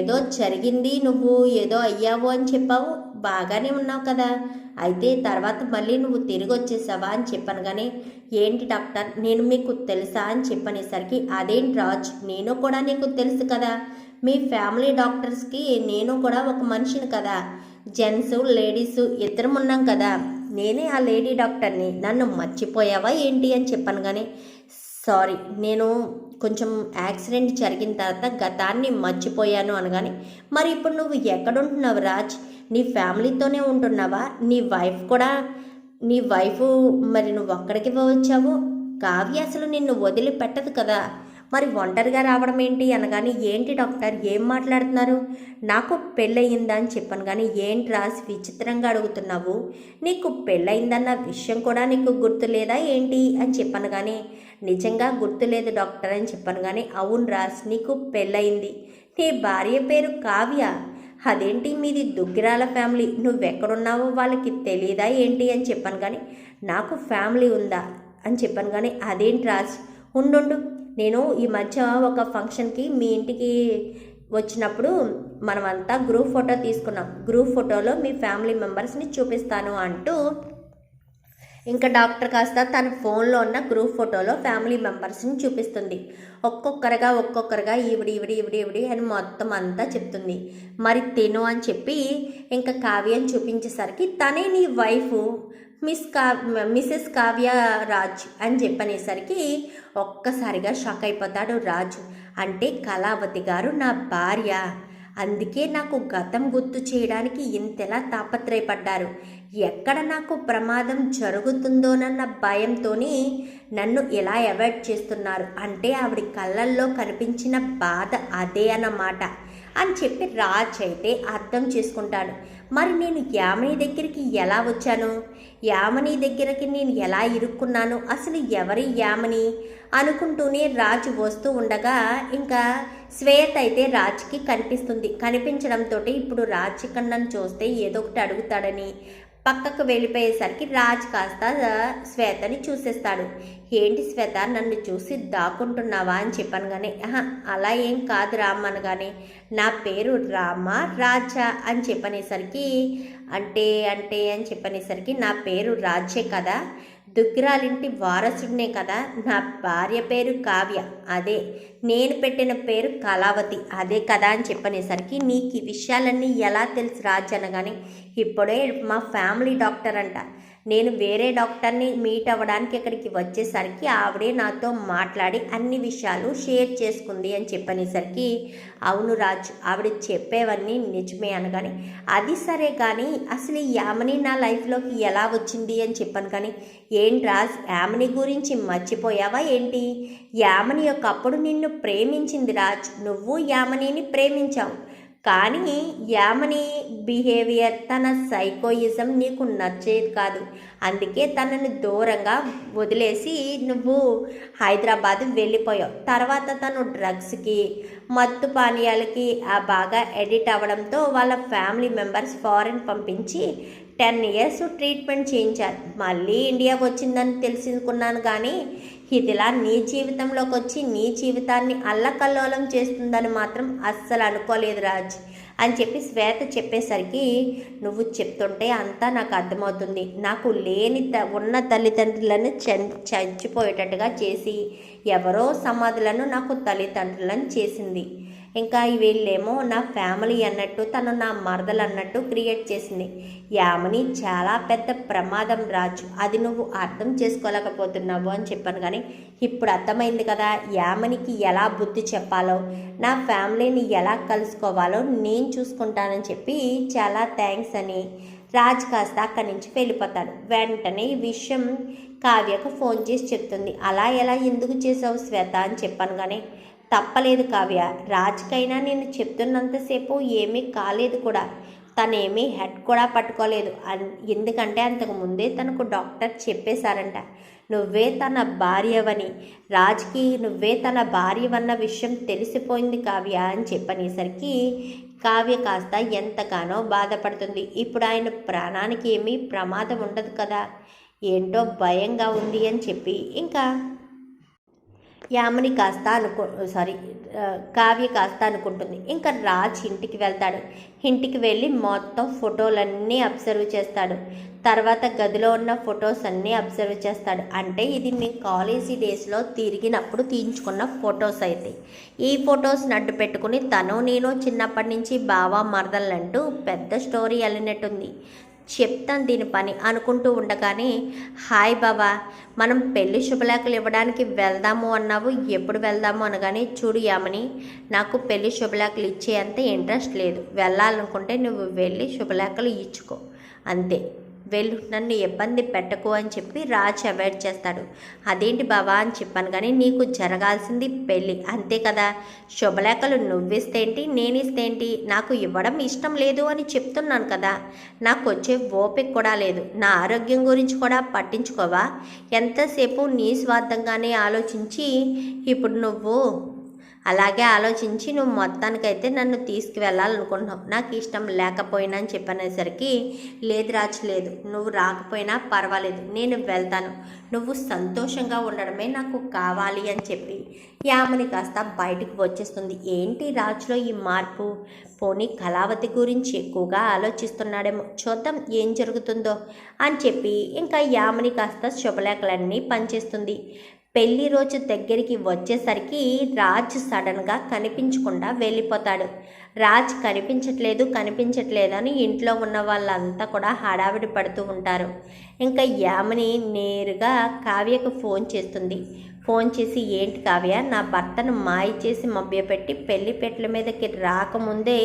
ఏదో జరిగింది నువ్వు ఏదో అయ్యావు అని చెప్పావు. బాగానే ఉన్నావు కదా. అయితే తర్వాత మళ్ళీ నువ్వు తిరిగి వచ్చేసావా అని చెప్పాను కానీ ఏంటి డాక్టర్ నేను మీకు తెలుసా అని చెప్పనేసరికి అదేంటి రాజ్ నేను కూడా నీకు తెలుసు కదా. మీ ఫ్యామిలీ డాక్టర్స్కి నేను కూడా ఒక మనిషిని కదా. జెంట్స్ లేడీస్ ఇద్దరం ఉన్నాం కదా. నేనే ఆ లేడీ డాక్టర్ని. నన్ను మర్చిపోయావా ఏంటి అని చెప్పాను కానీ సారీ నేను కొంచెం యాక్సిడెంట్ జరిగిన తర్వాత గతాన్ని మర్చిపోయాను అనగానే మరి ఇప్పుడు నువ్వు ఎక్కడుంటున్నావు రాజ్? నీ ఫ్యామిలీతోనే ఉంటున్నావా? నీ వైఫ్ కూడా నీ వైఫ్ మరి నువ్వు ఒక్కడికి వచ్చావు? కావ్య అసలు నిన్ను వదిలిపెట్టదు కదా. మరి ఒంటరిగా రావడం ఏంటి? అనగానే ఏంటి డాక్టర్? ఏం మాట్లాడుతున్నారు? నాకు పెళ్ళయిందా? అని చెప్పాను కానీ ఏంటి రాసి విచిత్రంగా అడుగుతున్నావు. నీకు పెళ్ళయిందన్న విషయం కూడా నీకు గుర్తులేదా ఏంటి? అని చెప్పాను కానీ నిజంగా గుర్తులేదు డాక్టర్ అని చెప్పాను కానీ అవును రాజ్ నీకు పెళ్ళయింది. నీ భార్య పేరు కావ్య. అదేంటి మీది దుగ్గిరాల ఫ్యామిలీ? నువ్వెక్కడున్నావో వాళ్ళకి తెలియదా ఏంటి అని చెప్పాను కానీ నాకు ఫ్యామిలీ ఉందా అని చెప్పాను కానీ అదేంటి రాజ్? ఉండుండు. నేను ఈ మధ్య ఒక ఫంక్షన్కి మీ ఇంటికి వచ్చినప్పుడు మనమంతా గ్రూప్ ఫోటో తీసుకున్నాం. గ్రూప్ ఫోటోలో మీ ఫ్యామిలీ మెంబర్స్ని చూపిస్తాను అంటూ ఇంకా డాక్టర్ కాస్త తన ఫోన్లో ఉన్న గ్రూప్ ఫోటోలో ఫ్యామిలీ మెంబర్స్ని చూపిస్తుంది. ఒక్కొక్కరుగా ఒక్కొక్కరుగా ఈవిడి ఈవిడి ఈవిడి ఈవిడి అని మొత్తం అంతా చెప్తుంది. మరి తిను అని చెప్పి ఇంకా కావ్యని చూపించేసరికి తనే నీ వైఫ్ మిస్ కా మిసెస్ కావ్య రాజ్ అని చెప్పనేసరికి ఒక్కసారిగా షాక్ అయిపోతాడు రాజు. అంటే కళావతి గారు నా భార్య. అందుకే నాకు గతం గుర్తు చేయడానికి ఇంతలా తాపత్రయపడ్డారు. ఎక్కడ నాకు ప్రమాదం జరుగుతుందోనన్న భయంతోని నన్ను ఎలా అవాయిడ్ చేస్తున్నారు. అంటే ఆవిడ కళ్ళల్లో కనిపించిన బాధ అదే అన్నమాట అని చెప్పి రాజ్ అయితే అర్థం చేసుకుంటాడు. మరి నేను యామిని దగ్గరికి ఎలా వచ్చాను? యామిని దగ్గరికి నేను ఎలా ఇరుక్కున్నాను? అసలు ఎవరి యామిని? అనుకుంటూనే రాజు వస్తూ ఉండగా ఇంకా శ్వేత అయితే రాజ్కి కనిపిస్తుంది. కనిపించడంతో ఇప్పుడు రాజ్ ఇక్కడ నన్ను చూస్తే ఏదో ఒకటి అడుగుతాడని పక్కకు వెళ్ళిపోయేసరికి రాజ్ కాస్త శ్వేతని చూసేస్తాడు. ఏంటి శ్వేత నన్ను చూసి దాక్కుంటున్నావా? అని చెప్పాను కానీ "ఆహా, అలా ఏం కాదు రామ్ అనగానే నా పేరు రామ రాజా అని చెప్పనేసరికి అంటే అంటే అని చెప్పనేసరికి నా పేరు రాజే కదా. దుగ్గిరాలింటి వారసుడినే కదా? నా భార్య పేరు కావ్య. అదే నేను పెట్టిన పేరు కళావతి. అదే కదా అని చెప్పనేసరికి నీకు ఈ విషయాలన్నీ ఎలా తెలుసు రాజ్ అనగానే ఇప్పుడే మా ఫ్యామిలీ డాక్టర్ అంట నేను వేరే డాక్టర్ని మీట్ అవ్వడానికి ఇక్కడికి వచ్చేసరికి ఆవిడే నాతో మాట్లాడి అన్ని విషయాలు షేర్ చేసుకుంది అని చెప్పనేసరికి అవును రాజు ఆవిడ చెప్పేవన్నీ నిజమే అనగాని అది సరే కానీ అసలు ఈ యామని నా లైఫ్లోకి ఎలా వచ్చింది అని చెప్పాను కానీ ఏంటి రాజ్ యామని గురించి మర్చిపోయావా ఏంటి? యామని అప్పుడు నిన్ను ప్రేమించింది రాజ్ నువ్వు యామనిని ప్రేమించావు. కానీ యామని బిహేవియర్ తన సైకోయిజం నీకు నచ్చేది కాదు. అందుకే తనని దూరంగా వదిలేసి నువ్వు హైదరాబాద్ వెళ్ళిపోయావు. తర్వాత తను డ్రగ్స్కి మత్తు పానీయాలకి ఆ బాగా ఎడిట్ అవ్వడంతో వాళ్ళ ఫ్యామిలీ మెంబర్స్ ఫారెన్ పంపించి టెన్ ఇయర్స్ ట్రీట్మెంట్ చేయించారు. మళ్ళీ ఇండియా వచ్చిందని తెలుసుకున్నాను కానీ ఇదిలా నీ జీవితంలోకి వచ్చి నీ జీవితాన్ని అల్లకల్లోలం చేస్తుందని మాత్రం అస్సలు అనుకోలేదు రాజ్. అని చెప్పి శ్వేత చెప్పేసరికి నువ్వు చెప్తుంటే అంతా నాకు అర్థమవుతుంది. నాకు లేని త ఉన్న తల్లిదండ్రులను చం చచ్చిపోయేటట్టుగా చేసి ఎవరో సమాధులను నాకు తల్లిదండ్రులను చేసింది. ఇంకా వీళ్ళేమో నా ఫ్యామిలీ అన్నట్టు తను నా మరదలు అన్నట్టు క్రియేట్ చేసింది. యామని చాలా పెద్ద ప్రమాదం రాజు. అది నువ్వు అర్థం చేసుకోలేకపోతున్నావు అని చెప్పాను కానీ ఇప్పుడు అర్థమైంది కదా యామనికి ఎలా బుద్ధి చెప్పాలో నా ఫ్యామిలీని ఎలా కలుసుకోవాలో నేను చూసుకుంటానని చెప్పి చాలా థ్యాంక్స్ అని రాజ్ కాస్త అక్కడి నుంచి వెళ్ళిపోతాడు. వెంటనే ఈ విషయం కావ్యకు ఫోన్ చేసి చెప్తుంది. అలా ఎలా ఎందుకు చేసావు శ్వేత అని చెప్పాను కానీ తప్పలేదు కావ్య. రాజ్కైనా నేను చెప్తున్నంతసేపు ఏమీ కాలేదు కూడా. తనేమీ హెడ్ కూడా పట్టుకోలేదు. ఎందుకంటే అంతకు ముందే తనకు డాక్టర్ చెప్పేశారంట. నువ్వే తన భార్యవని. రాజ్కి నువ్వే తన భార్యవన్న విషయం తెలిసిపోయింది కావ్య అని చెప్పనేసరికి కావ్య కాస్త ఎంతగానో బాధపడుతుంది. ఇప్పుడు ఆయన ప్రాణానికి ఏమీ ప్రమాదం ఉండదు కదా. ఏంటో భయంగా ఉంది అని చెప్పి ఇంకా యామని కాస్త అనుకో సారీ కావ్య కాస్త అనుకుంటుంది. ఇంకా రాజ్ ఇంటికి వెళ్తాడు. ఇంటికి వెళ్ళి మొత్తం ఫోటోలన్నీ అబ్జర్వ్ చేస్తాడు. తర్వాత గదిలో ఉన్న ఫొటోస్ అన్నీ అబ్జర్వ్ చేస్తాడు. అంటే ఇది మీ కాలేజీ డేస్లో తిరిగినప్పుడు తీయించుకున్న ఫొటోస్ అయితే. ఈ ఫొటోస్ నడ్డు పెట్టుకుని తను నేను చిన్నప్పటి నుంచి బావా మరదలంటూ పెద్ద స్టోరీ వెళ్ళినట్టుంది చెప్తాను దీని పని అనుకుంటూ ఉండగానే హాయ్ బాబా మనం పెళ్ళి శుభలేఖలు ఇవ్వడానికి వెళ్దాము అన్నావు ఎప్పుడు వెళ్దాము అనగానే చూడు యామని నాకు పెళ్ళి శుభలేఖలు ఇచ్చే అంత ఇంట్రెస్ట్ లేదు వెళ్ళాలనుకుంటే నువ్వు వెళ్ళి శుభలేఖలు ఇచ్చుకో అంతే. వెళ్ళు నన్ను ఇబ్బంది పెట్టకు అని చెప్పి రాజ్ అవాయిడ్ చేస్తాడు. అదేంటి బావా అని చెప్పాను కానీ నీకు జరగాల్సింది పెళ్ళి అంతే కదా? శుభలేఖలు నువ్విస్తేంటి నేనిస్తేంటి? నాకు ఇవ్వడం ఇష్టం లేదు అని చెప్తున్నాను కదా? నాకు వచ్చే ఓపిక కూడా లేదు. నా ఆరోగ్యం గురించి కూడా పట్టించుకోవా? ఎంతసేపు నీ స్వార్థంగానే ఆలోచించి ఇప్పుడు నువ్వు అలాగే ఆలోచించి నువ్వు మొత్తానికైతే నన్ను తీసుకువెళ్ళాలనుకుంటున్నావు. నాకు ఇష్టం లేకపోయినా అని చెప్పనేసరికి లేదు రాచు లేదు. నువ్వు రాకపోయినా పర్వాలేదు. నేను వెళ్తాను. నువ్వు సంతోషంగా ఉండడమే నాకు కావాలి అని చెప్పి యామని కాస్త బయటకు వచ్చేస్తుంది. ఏంటి రాజులో ఈ మార్పు? పోనీ కళావతి గురించి ఎక్కువగా ఆలోచిస్తున్నాడేమో. చూద్దాం ఏం జరుగుతుందో అని చెప్పి ఇంకా యామని కాస్త శుభలేఖలన్నీ పనిచేస్తుంది. పెళ్ళి రోజు దగ్గరికి వచ్చేసరికి రాజ్ సడన్గా కనిపించకుండా వెళ్ళిపోతాడు. రాజ్ కనిపించట్లేదు కనిపించట్లేదు అని ఇంట్లో ఉన్న వాళ్ళంతా కూడా హడావిడి పడుతూ ఉంటారు. ఇంకా యామిని నేరుగా కావ్యకు ఫోన్ చేస్తుంది. ఫోన్ చేసి ఏంటి కావ్య నా భర్తను మాయ చేసి మభ్యపెట్టి పెళ్ళి పెట్ల మీదకి రాకముందే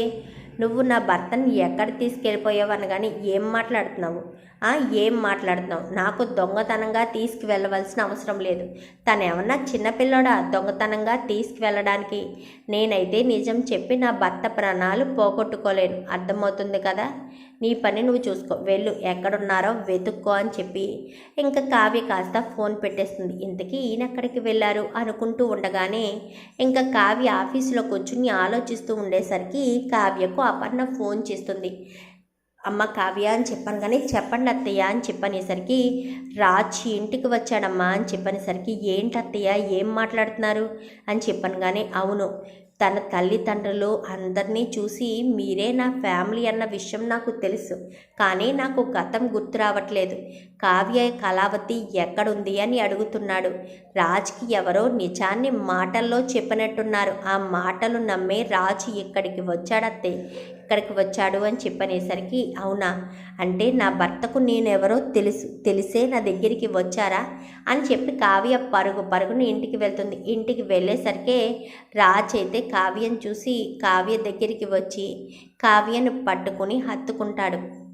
నువ్వు నా భర్తని ఎక్కడ తీసుకెళ్ళిపోయావు అనగాని ఏం మాట్లాడుతున్నావు? ఏం మాట్లాడుతున్నావు? నాకు దొంగతనంగా తీసుకువెళ్ళవలసిన అవసరం లేదు. తను ఏమన్నా చిన్నపిల్లోడా దొంగతనంగా తీసుకువెళ్ళడానికి నేనైతే నిజం చెప్పి నా భర్త ప్రాణాలు పోగొట్టుకోలేను. అర్థమవుతుంది కదా? నీ పని నువ్వు చూసుకో. వెళ్ళు. ఎక్కడున్నారో వెతుక్కో అని చెప్పి ఇంకా కావ్య కాస్త ఫోన్ పెట్టేస్తుంది. ఇంతకీ ఈయన ఎక్కడికి వెళ్ళారు అనుకుంటూ ఉండగానే ఇంకా కావ్య ఆఫీసులో కూర్చుని ఆలోచిస్తూ ఉండేసరికి కావ్యకు అపర్ణ ఫోన్ చేస్తుంది. అమ్మ కావ్య అని చెప్పాను కానీ చెప్పండి అత్తయ్య అని చెప్పనేసరికి రాజ్ ఇంటికి వచ్చాడమ్మా అని చెప్పనేసరికి ఏంటి అత్తయ్య ఏం మాట్లాడుతున్నారు? అని చెప్పాను కానీ అవును. తన తల్లిదండ్రులు అందరినీ చూసి మీరే నా ఫ్యామిలీ అన్న విషయం నాకు తెలుసు కానీ నాకు గతం గుర్తు రావట్లేదు. కావ్య కళావతి ఎక్కడుంది? అని అడుగుతున్నాడు. రాజ్కి ఎవరో నిజాన్ని మాటల్లో చెప్పినట్టున్నారు. ఆ మాటలు నమ్మే రాజు ఇక్కడికి వచ్చాడత్తే ఇక్కడికి వచ్చాడు అని చెప్పనేసరికి అవునా? అంటే నా భర్తకు నేనెవరో తెలుసు. తెలిసే నా దగ్గరికి వచ్చారా? అని చెప్పి కావ్య పరుగు పరుగున ఇంటికి వెళ్తుంది. ఇంటికి వెళ్ళేసరికే రాజ్ అయితే కావ్యం చూసి కావ్య దగ్గరికి వచ్చి కావ్యను పట్టుకుని హత్తుకుంటాడు.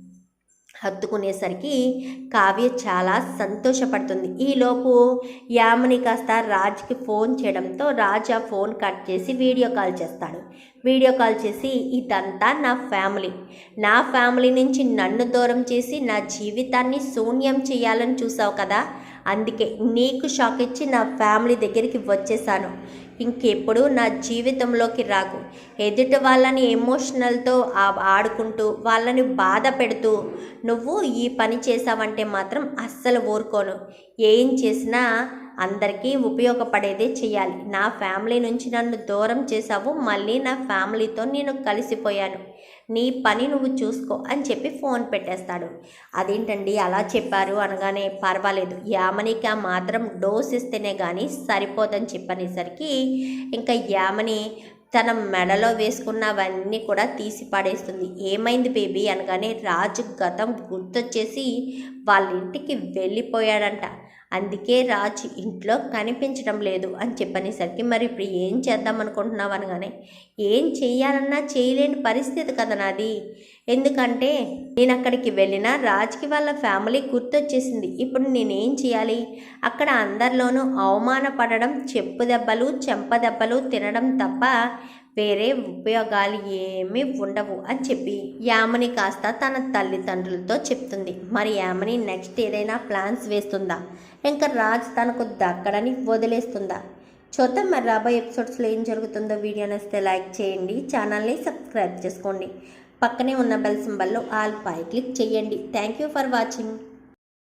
హత్తుకునేసరికి కావ్య చాలా సంతోషపడుతుంది. ఈలోపు యామిని కాస్త రాజ్కి ఫోన్ చేయడంతో రాజ్ ఆ ఫోన్ కట్ చేసి వీడియో కాల్ చేస్తాడు. వీడియో కాల్ చేసి ఇదంతా నా ఫ్యామిలీ. నా ఫ్యామిలీ నుంచి నన్ను దూరం చేసి నా జీవితాన్ని శూన్యం చేయాలని చూసావు కదా? అందుకే నీకు షాక్ ఇచ్చి నా ఫ్యామిలీ దగ్గరికి వచ్చేసాను. ఇంకెప్పుడు నా జీవితంలోకి రాకు. ఎదుటి వాళ్ళని ఎమోషనల్తో ఆడుకుంటూ వాళ్ళని బాధ పెడుతూ నువ్వు ఈ పని చేసావంటే మాత్రం అస్సలు ఊరుకోను. ఏం చేసినా అందరికీ ఉపయోగపడేదే చేయాలి. నా ఫ్యామిలీ నుంచి నన్ను దూరం చేసావు మళ్ళీ నా ఫ్యామిలీతో నేను కలిసిపోయాను. నీ పని నువ్వు చూసుకో అని చెప్పి ఫోన్ పెట్టేస్తాడు. అదేంటండి? అలా చెప్పారు అనగానే పర్వాలేదు. యామనిక మాత్రం డోస్ ఇస్తేనే కానీ సరిపోదని చెప్పనేసరికి ఇంకా యామని తన మెడలో వేసుకున్నవన్నీ కూడా తీసి పడేస్తుంది. ఏమైంది బేబీ? అనగానే రాజు గతం గుర్తొచ్చేసి వాళ్ళ ఇంటికి వెళ్ళిపోయాడంట. అందుకే రాజు ఇంట్లో కనిపించడం లేదు అని చెప్పనేసరికి మరి ఇప్పుడు ఏం చేద్దాం అనుకుంటున్నావు? అనగానే ఏం చేయాలన్నా చేయలేని పరిస్థితి కదా నాది. ఎందుకంటే నేను అక్కడికి వెళ్ళినా రాజ్కి వాళ్ళ ఫ్యామిలీ గుర్తొచ్చేసింది. ఇప్పుడు నేనేం చేయాలి అక్కడ అందరిలోనూ అవమానపడడం చెప్పు దెబ్బలు చెంప దెబ్బలు తినడం తప్ప వేరే ఉపయోగాలు ఏమీ ఉండవు అని చెప్పి యామని కాస్త తన తల్లిదండ్రులతో చెప్తుంది. మరి యామని నెక్స్ట్ ఏదైనా ప్లాన్స్ వేస్తుందా? ఇంకా రాజ్ తనకు దక్కడని వదిలేస్తుందా? చూద్దాం మరి రాబోయే ఎపిసోడ్స్లో ఏం జరుగుతుందో వీడియో నచ్చితే లైక్ చేయండి ఛానల్ని సబ్స్క్రైబ్ చేసుకోండి. పక్కనే ఉన్న బెల్ సింబల్లో ఆల్ పై క్లిక్ చేయండి. Thank you for watching.